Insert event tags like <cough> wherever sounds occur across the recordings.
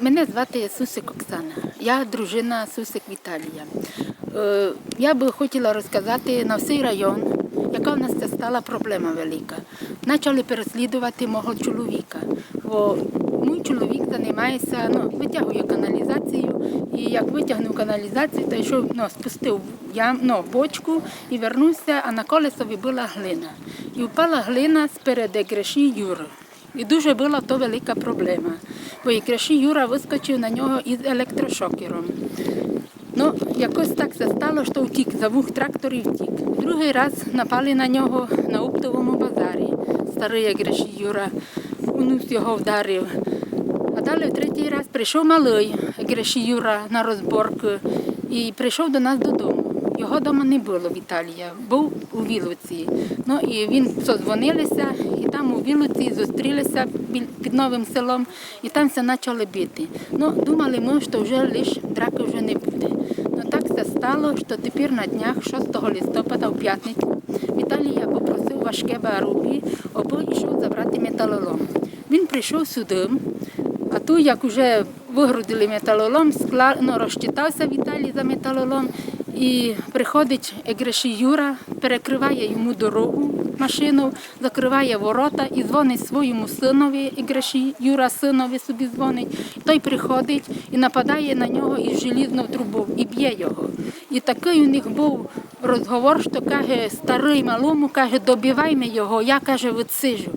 Мене звати Сусик Оксана. Я дружина Сусик Віталія. Е, Я би хотіла розказати на всій район, яка в нас це стала проблема велика. Почали переслідувати мого чоловіка. Бо мій чоловік займається, ну, витягує каналізацію, і як витягнув каналізацію, то йшов, ну, спустив ям, ну, бочку і вернувся, а на колесо вибила глина. І впала глина спереди греші Юри. І дуже була то велика проблема. Бо якраз Юра вискочив на нього із електрошокером. Ну, якось так це стало, що втік, за двох тракторів втік. Другий раз напали на нього на оптовому базарі. Старий якраз Юра, унус його вдарив. А далі в третій раз прийшов малий якраз Юра на розборку і прийшов до нас додому. Його вдома не було Віталія, був у Вілоці. Ну і він созвонилися, і там у Вілоці зустрілися під новим селом, і там все почали бити. Ну, думали ми, що вже лише драки вже не буде. Ну так це стало, що тепер на днях, 6 листопада, в п'ятницю, Віталія попросив важке барубі, аби йшов забрати металолом. Він прийшов сюди, а тут, як вже вигрузили металолом, скла... ну, розчитався Віталій за металолом, і приходить Егреші Юра, перекриває йому дорогу машину, закриває ворота і дзвонить своєму синові, Егреші Юра синові собі дзвонить. Той приходить і нападає на нього із желізну трубу і б'є його. І такий у них був розговор, що каже, старий малому, каже, добивайме його, я каже, відсижу.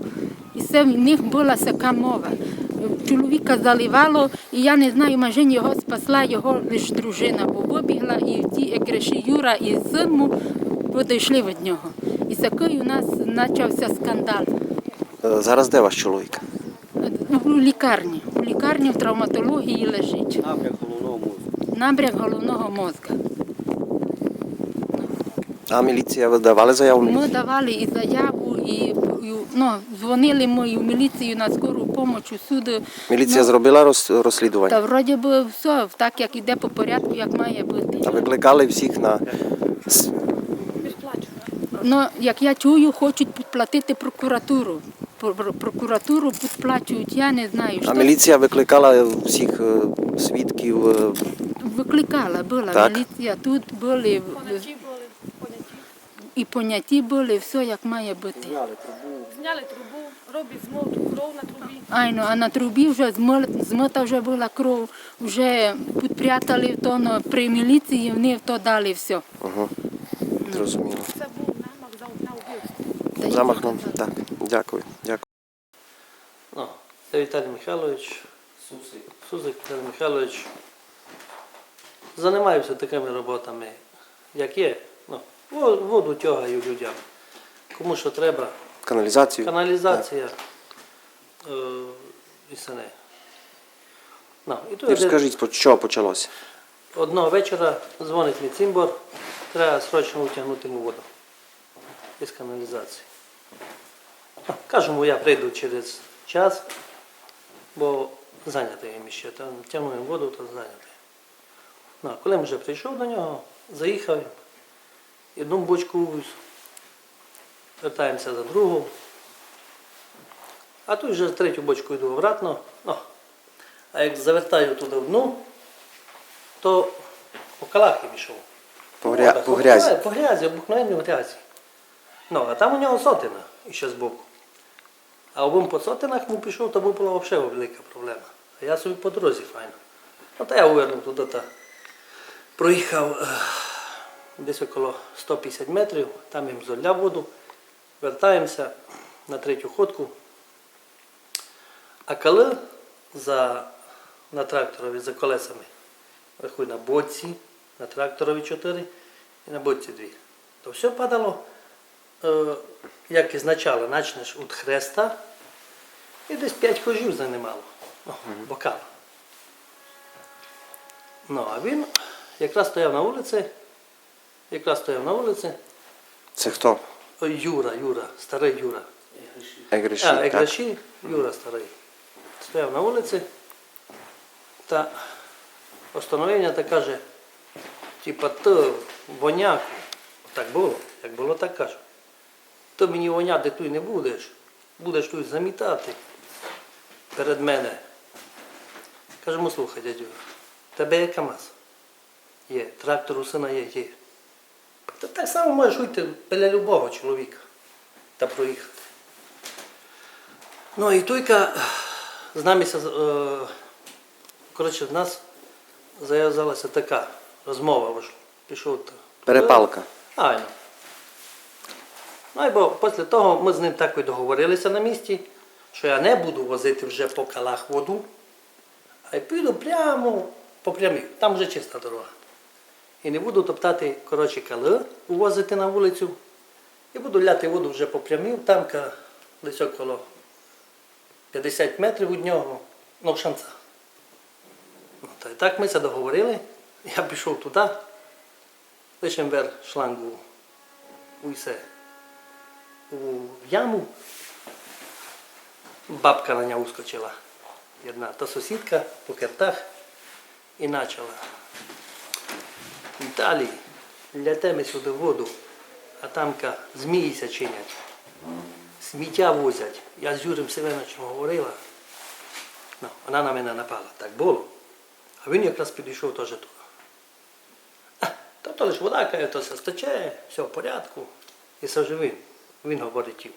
І це в них була така мова. Чоловіка заливало, і я не знаю, може його спасла його лише дружина, бо вибігла, і ті екреші Юра і син підійшли від нього. І такий у нас почався скандал. Е, Зараз де ваш чоловік? У лікарні. У лікарні в травматології лежить. Напряг головного мозку. Набряк головного мозка. А міліція ви давали заяву? Ми давали і заяву, і, і ну, дзвонили ми і в міліцію на скору допомогу всюди. Міліція Ну, зробила роз- розслідування? Та вроді би все так, як іде по порядку, як має бути. А викликали всіх на Ну, як я чую, хочуть підплатити прокуратуру. Про- про- Прокуратуру підплачують, я не знаю. а Що міліція викликала всіх е, свідків. е, викликала, була Так. міліція, тут були і поняті були, все як має бути. Зняли трубу, роблять змоту, кров на трубі. Айно, а на трубі вже змита вже була кров, вже підпрятали то, но при міліції вони то дали все. Угу. Зрозуміло. Це був намах за на вбивство. Та й Замах на так. Дякую. Дякую. Ну, це Віталій Михайлович, Сусик. Сусик Віталій Михайлович. Займаюся такими роботами, як є. Ну, воду тягаю людям. Кому що треба. Каналізацію. Каналізація. Е, і все не. Ну, і І Розкажіть, по що почалося? Одного вечора дзвонить мій цимбор, треба срочно утягнути йому воду із каналізації. Кажемо, я прийду через час, бо зайнятий їм ще. Там тягну їм воду, то зайнятий. Ну, коли вже прийшов до нього, заїхав, одну бочку увіз, вертаємося за другу. А тут вже третю бочку йду обратно. Ну, а як завертаю туди одну, то по калахи пішов. По, гря... по грязі. По грязі, обикновенній грязі. Ну, а там у нього сотина ще збоку. А обом по сотинах му пішов, то була взагалі велика проблема. А я собі по дорозі файно. Ну, та я увернув туди та проїхав е, десь около 150 метрів, там їм золяв воду, вертаємося на третю ходку. А коли за, на тракторові за колесами, рахуй на боці, на тракторові 4 і на боці 2, то все падало, як ізначало, почнеш від хреста, і десь 5 хожів займало, ну, бокал. Ну, а він якраз стояв на вулиці, якраз стояв на вулиці, Це хто? Юра, Юра, старий Юра. Егріші. А, так? Еграші, Юра старий. Стояв на вулиці та остановлення та каже, типа, ти воняку. Так було, як було, так кажу. Ти мені воняти тут не будеш, будеш тут замітати перед мене. Кажемо, слухай, дядю, тебе є КАМАЗ? Є. Трактор у сина є, є. Ти так само можеш уйти біля любого чоловіка та проїхати. Ну і Туйка з нами, е, коротше, в нас зав'язалася така розмова. Пішов. та- Перепалка. Айно. Ну і бо після того ми з ним так і договорилися на місці, що я не буду возити вже по калах воду, а й піду прямо по прямій. Там вже чиста дорога. І не буду топтати коротше кали, увозити на вулицю. І буду ляти воду вже по прямій, там десь около 50 метрів від нього, ну, шанца. Ну, та й так ми це договорили. Я пішов туди, лише вер шлангу у все. У яму. Бабка на нього ускочила. Одна та сусідка по кертах і почала. Віталій, лятемо сюди воду, а тамка зміїся чинять. Сміття возять. Я з Юрієм Семеновичем говорила. Ну, вона на мене напала. Так було. А він якраз підійшов теж туди. А, Та то лиш вода каже, то все стече, все в порядку. І це вже він. Говорить їм.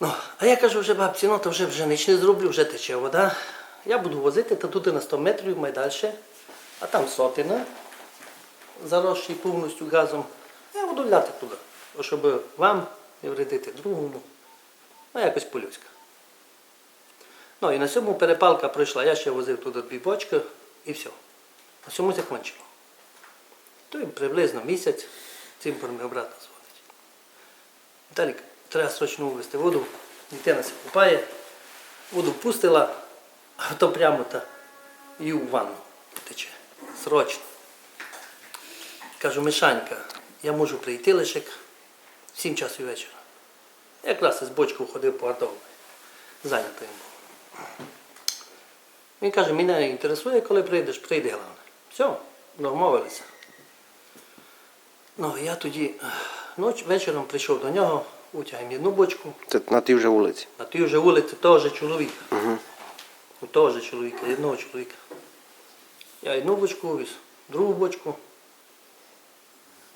Ну, а я кажу вже бабці, ну то вже вже ніч не зроблю, вже тече вода. Я буду возити та туди на 100 метрів май а там сотина, заросший повністю газом. Я буду ляти туди, щоб вам не вредити другому. Ну, якось по-людськи. Ну і на цьому перепалка пройшла. Я ще возив туди дві бочки і все. На цьому закінчило. То й приблизно місяць цим ми обратно зводить. Віталік, треба срочно вивезти воду, дитина се купає, воду пустила, а то прямо та і у ванну тече. Срочно. Кажу, Мишанька, я можу прийти лише в 7 часу вечора. Якраз із бочкою ходив по Артову. Зайнятий був. Він каже, мене не інтересує, коли прийдеш, прийди головне. Все, домовилися. Ну, я тоді ноч, вечором прийшов до нього, утягнув одну бочку, Це на тій вже вулиці. на тій вже вулиці теж чоловік. У того ж чоловіка, одного чоловіка. Я одну бочку увіз, другу бочку.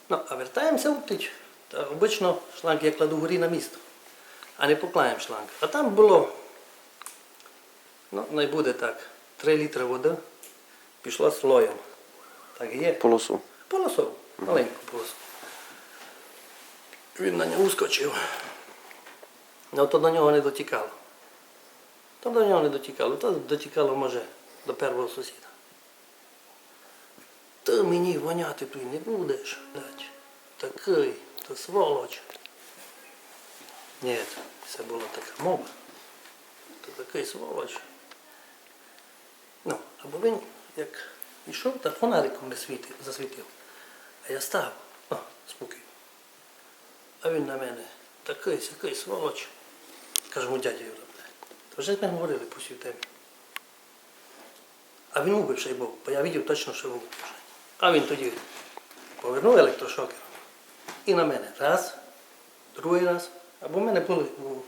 Ну, а вертаємося в тич. Та обично шланг я кладу горі на місто, а не поклаємо шланг. А там було, ну, не буде так, 3 літри води пішло слоєм. Так і є. Полосу. Полосов, маленьку полосу. Він на нього скочив. Ну то до нього не дотікало. То до нього не дотікало, то дотікало, може, до першого сусіда. Ти мені воняти тут не будеш. Такий, то сволоч. Ні, це була така мова. То такий сволоч. Ну, або він як йшов, та фонариком не світив, засвітив. А я став, о, спокій. А він на мене такий, сякий сволоч. Кажу, му дядя Юра. То вже ми говорили по цій темі. А він убивший був, бо я бачив точно, що він убивший. А він тоді повернув електрошокер і на мене раз, другий раз. Або в мене були у,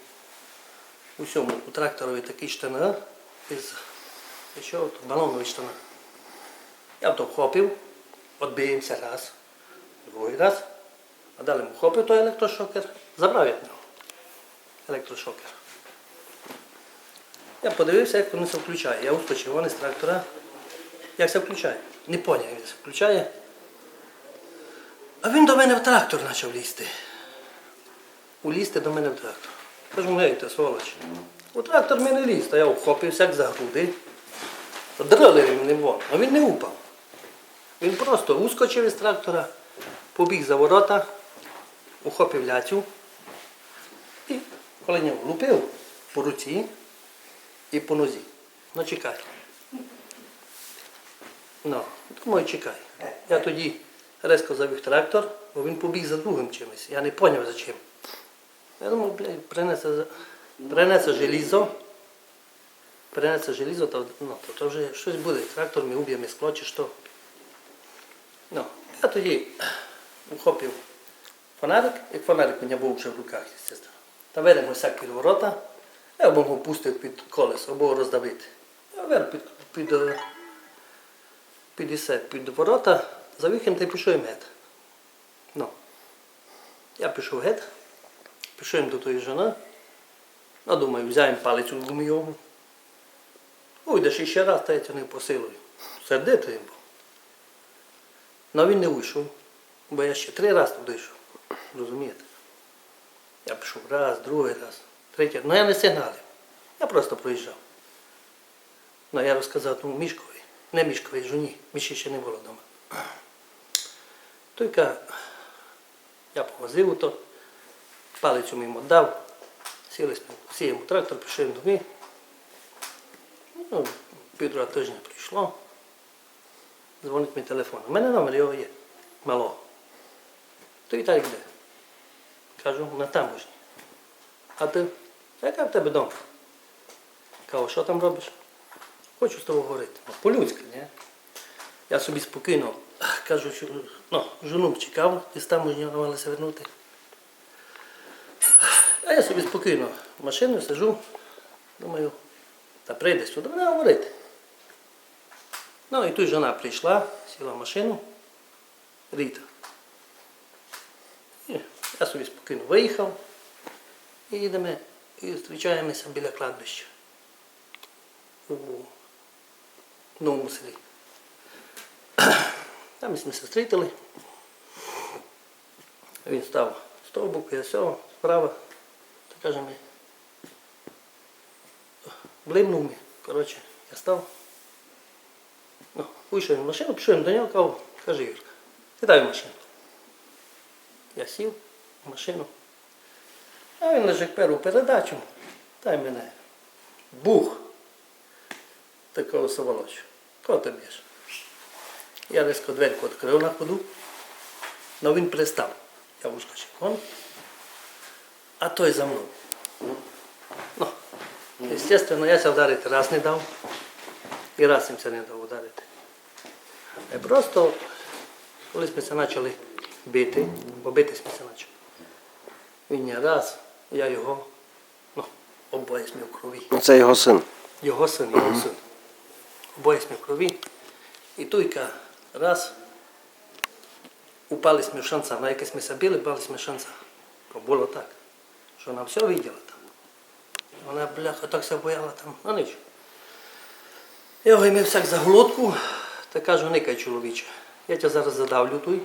у цьому, у тракторові такі штани із що, балонові штани. Я то вхопив, відбиємося раз, другий раз, а далі вхопив той електрошокер, забрав від нього електрошокер. Я подивився, як воно це включає. Я ускочив вони з трактора. Як це включає? Не поняв, як це включає. А він до мене в трактор почав лізти. Улізти до мене в трактор. Кажу, гей, ти сволоч. У трактор мене ліз, то я вхопився як за груди. Драли він не вон, а він не упав. Він просто ускочив із трактора, побіг за ворота, ухопив ляцю і коли нього лупив по руці і по нозі. Ну чекай. Ну, думаю, чекай. Я тоді резко завів трактор, бо він побіг за другим чимось. Я не зрозумів за чим. Я думав, блядь, принесе, принесе желізо. Принесе желізо, то, ну, то, то вже щось буде. Трактор мій уб'є мій скло чи що. Ну, я тоді ухопив фонарик, як фонарик у мене був вже в руках, звісно. Та ведемо всяк під ворота, я або його пустив під колесо, або роздавити. А вер під, під, е, під, ісе, під ворота, за віком та пішов їм геть. Ну. Я пішов геть, пішов їм до тої жона. Ну, думаю, взяємо палицю гумійову. Уйдеш іще раз, та я тебе не посилую. Сердитий був. Ну він не вийшов, бо я ще три рази туди йшов. Розумієте? Я пішов раз, другий раз, третій. Ну я не сигналив. Я просто проїжджав. Ну я розказав тому Мішкові, не Мішкові, жоні, Міші ще не було вдома. Той каже, я повозив то, палицю ми дав, сіли, сіємо трактор, пішов домі. Ну, півтора тижня прийшло. Дзвонить мій телефон. У мене номер його є, малого. То Віталік де? Кажу, на таможні. А ти? Яка в тебе дом? Кажу, що там робиш? Хочу з тобою говорити. Ну, По-людськи, ні? Я собі спокійно кажу, що ну, жону чекав, і з таможні намагалися вернути. А я собі спокійно в машину сижу, думаю, та прийде сюди, мене говорити. Ну і тут жона прийшла, сіла в машину, Ріта. Я собі спокійно виїхав і їдемо і зустрічаємося біля кладбища у новому селі. Там ми се зустріли. Він став боку, я з цього, справа. Та каже ми. Блимнув ми. Коротше, я став. Ну, вийшов в машину, пішов до нього, кажу, каже Юрка, сідай в машину. Я сів машину. А він лежить першу передачу, та й мене. Бух такого соволочу. Кого ти б'єш? Я різко дверку відкрив на ходу, але він пристав. Я вискочив вон, а той за мною. Ну, естественно, я ся вдарити раз не дав, і раз їм це не дав ударити. Е, Просто, коли ми це почали бити, бо битись ми це почали. Він не раз, я його, ну, обоє ми в крові. Ну, Це його син. Його син, його син. Обоє ми в крові. І туйка раз упали ми в шанса, на якесь ми забили, бали ми в шанса. Бо було так, що вона все виділа там. Вона, бляха, так все бояла там, ну нічого. Я його всяк за глотку, та кажу, никай чоловіче, я тебе зараз задавлю туй.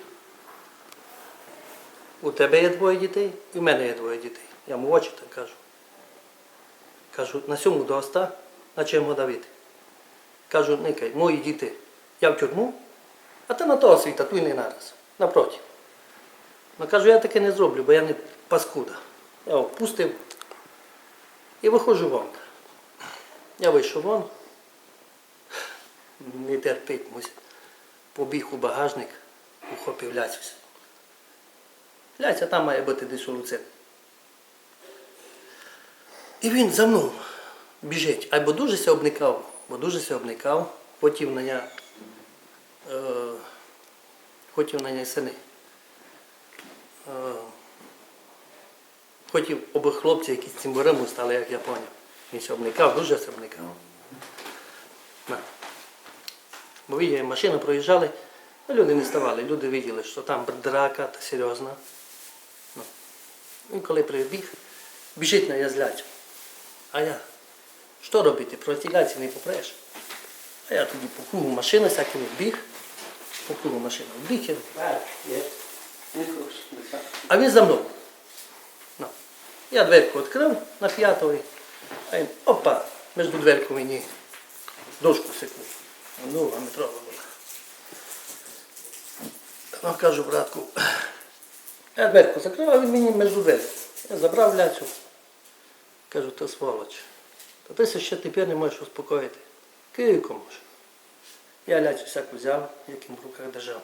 У тебе є двоє дітей, і в мене є двоє дітей. Я йому очі так кажу. Кажу, на сьому доста, на чому давити. Кажу, никай, мої діти, я в тюрму, а ти на того світа, туй не нараз. Напроти. Ну кажу, я таке не зроблю, бо я не паскуда. Я його пустив і виходжу вон. Я вийшов вон, не терпить мусь. Побіг у багажник, ухопив ляцюся. Ляця там має бути десь у луце. І він за мною біжить. Або дуже се обникав, бо дуже се обникав, хотів на я, е, хотів на я сини. Е, хотів оби хлопці якісь цимборему стали, як я поняв. Він се обникав, дуже се обникав. На. Бо виділи, машини проїжджали, а люди не ставали, люди виділи, що там драка та серйозна. Ну. Він коли прибіг, біжить на язлячу. А я, що робити? Проти ляці не попреш. А я тоді по кругу машини всяким біг, по кругу машини біг. А він за мною. Ну. Я дверку відкрив на п'ятої, а він опа, між дверку мені дошку секу. Ну, а метрова була. Ну, кажу, братку, я дверку закрив, а він мені між дверку. Я забрав ляцю. Кажу, ти сволоч. Та ти ще тепер не можеш успокоїти. Київко може. Я ляцю всяку взяв, яким в руках держав.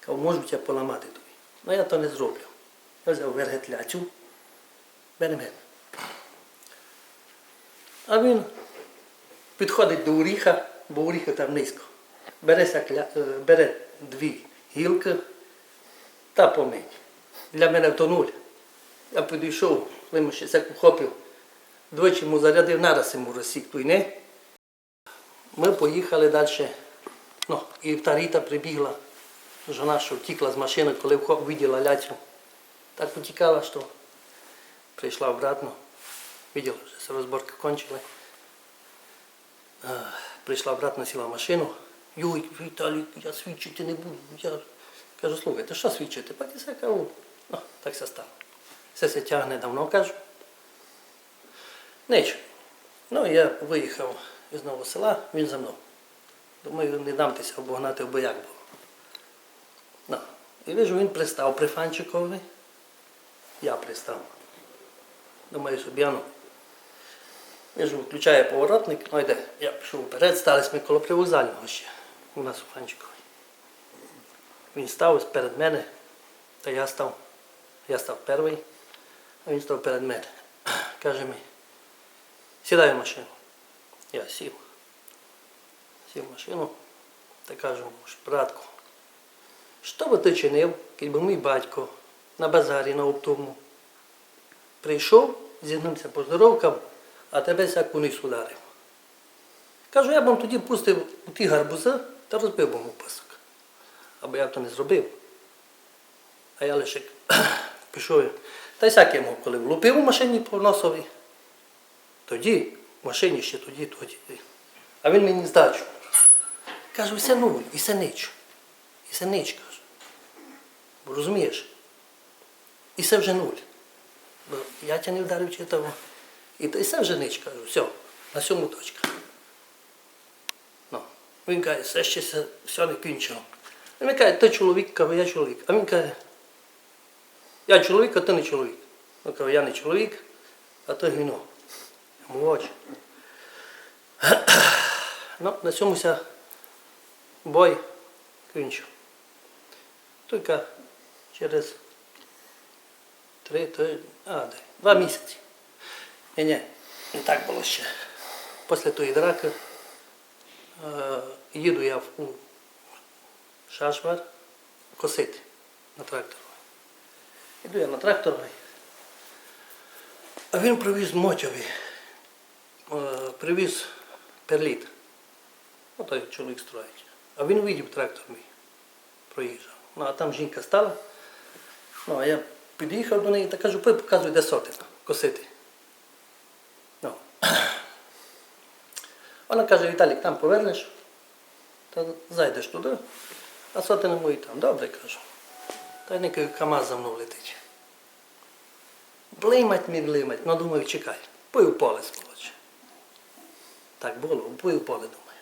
Кажу, може б поламати тобі. Ну я то не зроблю. Я взяв вергет ляцю, берем. А він підходить до уріха, бо уріха там низько. Бере, е, бере дві гілки та помить. Для мене то нуль. Я підійшов, ще всяку хопив. Двічі йому зарядив, нараз йому розсік той не. Ми поїхали далі. Ну, і та Ріта прибігла. Жона, що втікла з машини, коли виділа ляцю. Так утікала, що прийшла обратно. Виділа, що розборки кончили. Прийшла обратно, сіла в машину. Юй, Віталій, я свідчити не буду. Я кажу, слухайте, що свідчити? Так кажу. Ну, так все стало. Все це тягне давно, кажу. Нічого. Ну, я виїхав із нового села, він за мною. Думаю, не дамтеся обогнати обояк було. Ну, і вижу, він пристав при Фанчикові. Я пристав. Думаю, собі. Вижу, включає поворотник, ну йде. Я пішов вперед, стали ми коло привокзального ще у нас у Фанчикові. Він став перед мене, та я став. Я став перший, а він став перед мене. Каже мені, сідай в машину. Я сів. Сів в машину та кажу, братку, що би ти чинив, якби мій батько на базарі на оптовому прийшов, зігнувся по здоровкам, а тебе сяк униз ударив. Кажу, я б вам тоді пустив у ті гарбузи та розбив би йому пасок. Або я б то не зробив. А я лише пішов. Та й сяк йому, коли влупив у машині по носові, тоді, в машині ще тоді, тоді. А він мені здачу. Кажу, все нуль, і все нич. І все нич, кажу. Бо розумієш? І все вже нуль. Бо я тебе не вдарив чи того. І, все вже нич, кажу, все, на сьому точка. Ну, він каже, все ще все, не кінчено. Він каже, ти чоловік, каже, я чоловік. А він каже, я чоловік, а ти не чоловік. Він каже, я не чоловік, а ти гіно. В очі. <clears throat> Ну, на цьому бой кінчив. Тільки через три, три, а, де, два місяці. Ні, ні, не так було ще. Після тої драки е, їду я в Шашвар косити на тракторі. Іду я на тракторі. А він привіз мотові, е, привіз перліт. Ну, той чоловік строїть. А він видів трактор мій, проїжджав. Ну, а там жінка стала. Ну, а я під'їхав до неї та кажу, «Пой, показуй, де сотина, косити. Ну. <clears throat> Вона каже, Віталік, там повернеш, та зайдеш туди, а сотина мої там. Добре, кажу. Та й некий КАМАЗ за мною летить. Блимать мій блимать, ну думаю, чекай, пой у поле сполоче. Так було, пой у поле, думаю.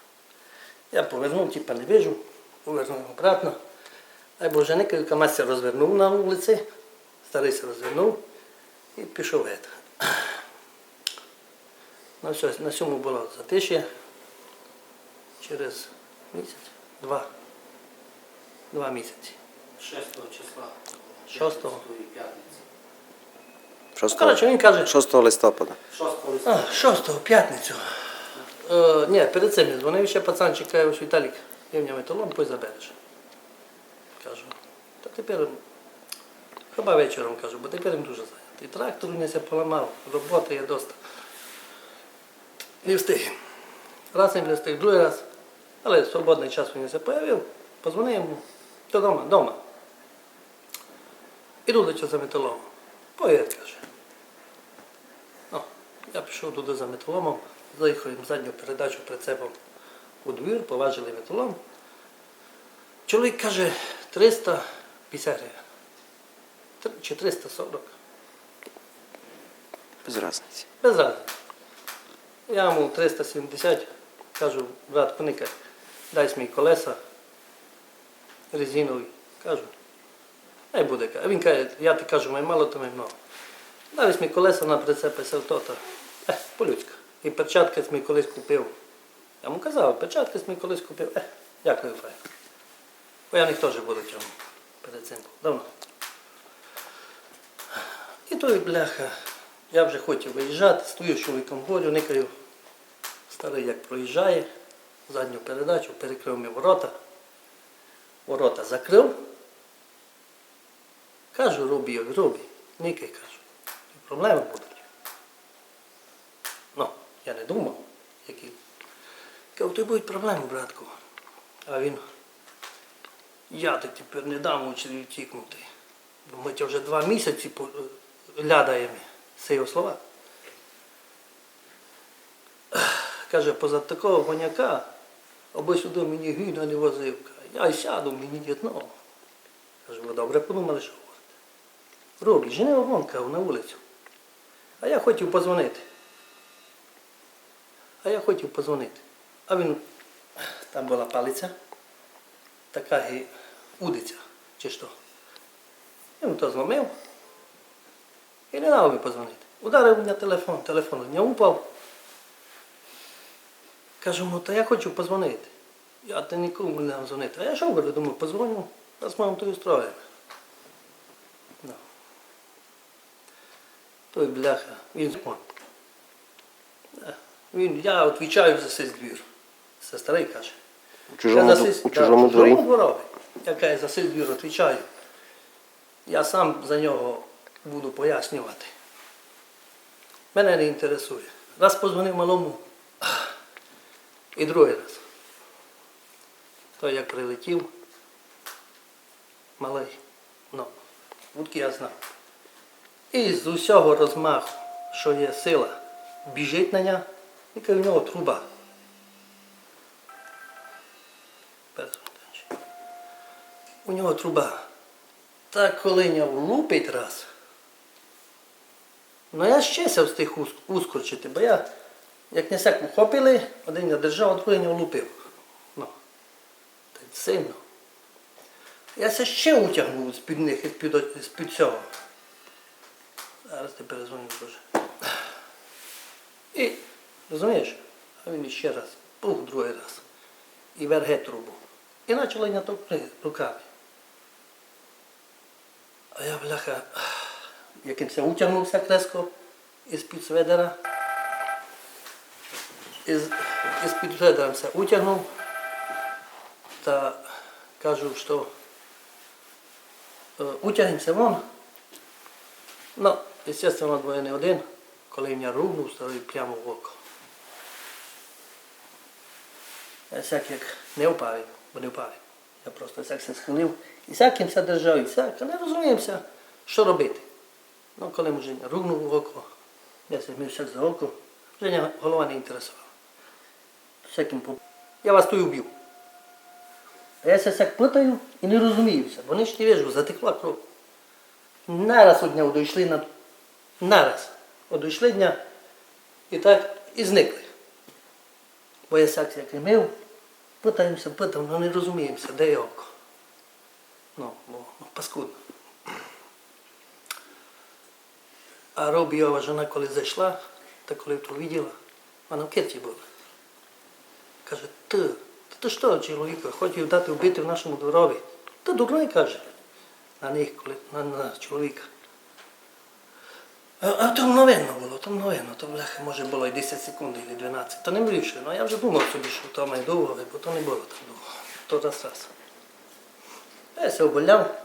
Я повернув, типа не вижу, повернув обратно. А боже, некий КАМАЗ ся розвернув на вулиці, старий ся розвернув і пішов геть. На цьому було затишє. Через місяць, два. Два місяці. 6 числа. Шостого. Шостої п'ятниці. 6, Коротше, він каже, 6 листопада. 6 листопада. а, шостого, п'ятницю. Е, ні, перед цим він дзвонив ще пацанчик, каже, ось Віталік, я в ньому талон, пой забереш. Кажу, та тепер, хіба вечором кажу, бо тепер він дуже зайнятий. Трактор у нього поламав, роботи є доста. Не встиг. Раз не встиг, другий раз. Але свободний час він се появив, позвонив йому. То дома, дома. Іду до за металом. Поїдь, каже. Ну, я пішов туди за металомом, заїхав їм задню передачу прицепом у двір, поважили металом. Чоловік каже 350 гривень. Чи 340. Без різниці. Без разниці. Я йому 370, кажу, брат, поникай, дай мені колеса резинові. Кажу, не буде. А він каже, я ти кажу, май мало, то май много. Дай мені колеса на прицепи то-то. Ех, по-людськи. І перчатки мені колись купив. Я йому казав, перчатки мені колись купив. Ех, дякую, фай. Бо я в них теж буду в цьому. Перед цим. Давно. І той бляха, я вже хотів виїжджати, стою з чоловіком говорю, никаю. Старий як проїжджає, задню передачу, перекрив мені ворота. Ворота закрив. Кажу, Рубі, Рубі, никай кажу. Проблеми будуть. Ну, я не думав, які. Кажу, ти будуть проблеми, братку. А він. Я так тепер не дам учителю втікнути. Бо ми вже два місяці лядаємо. Це його слова. Каже, поза такого гоняка, аби сюди мені гіда не возив. Я сяду, мені дітно. Кажу, ви добре подумали, що. Роблі, жени вон, кажу, на вулицю. А я хотів позвонити. А я хотів позвонити. А він, там була палиця, така удиця, чи що. Він то зломив і не дав мені позвонити. Ударив на телефон, телефон у упав. Кажу, ну, та я хочу позвонити. Я та нікому не дам дзвонити. А я що говорю, думаю, позвоню, посмотрим ту устроєно. Той бляха, він. Він, я відповідаю за цей двір. Це старий каже. У чужому, Я сись- у да, чужому дворі. чужому дворові. Я каже, за цей двір відповідаю. Я сам за нього буду пояснювати. Мене не інтересує. Раз позвонив малому <clears throat> і другий раз. То як прилетів, малий, ну, будки я знав. І з усього розмаху, що є сила, біжить на нього, каже, в нього труба. У нього труба. Так коли нього лупить раз. Ну я ще ся встиг ус- ускорчити, бо я, як не сяк ухопили, один я держав, а другий нього лупив. Ну, так сильно. Я ще утягнув з-під них, з-під цього. Зараз ти перезвоню теж. І, розумієш, а він ще раз, пух другий раз. І верге трубу. І почали натовпти руками. А я, бляха, якимось утягнувся креско із-під сведера. Із, із-під сведера все утягнув. Та кажу, що е, утягнемося вон. Ну, естественно, двоє не один, коли мене рубнув, старий прямо в око. Я всяк як не впав, бо не впав. Я просто всяк се схилив і всякимся держав, і всяк, не розуміємося, що робити. Ну, коли мужик ругнув в око, я мив всяк за око, вже голова не інтересувала. Всяким поп... Я вас тут вбив. А я ся всяк плутаю і не розуміюся, бо не ж не вижу, затекла кров. Нараз од нього дійшли на нараз. От дійшли дня і так і зникли. Бо я сяк як і мив, питаємося, питаємо, але не розуміємося, де є око. Ну, бо ну, паскудно. А Робіова жона, коли зайшла, та коли то виділа, вона в кирті була. Каже, ти, ти що, чоловіка, хотів дати вбити в нашому дворові? Та дурний каже. На них, коли на, на чоловіка. А, то мгновенно було, то мгновенно, то бляха, може було і 10 секунд, і 12. То не більше. Ну я вже думав собі, що то має довго, бо то не було так довго. То раз раз. Я се оболяв,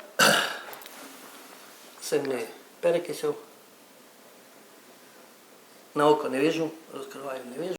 сильний перекисів. На око не вижу, розкриваю не вижу.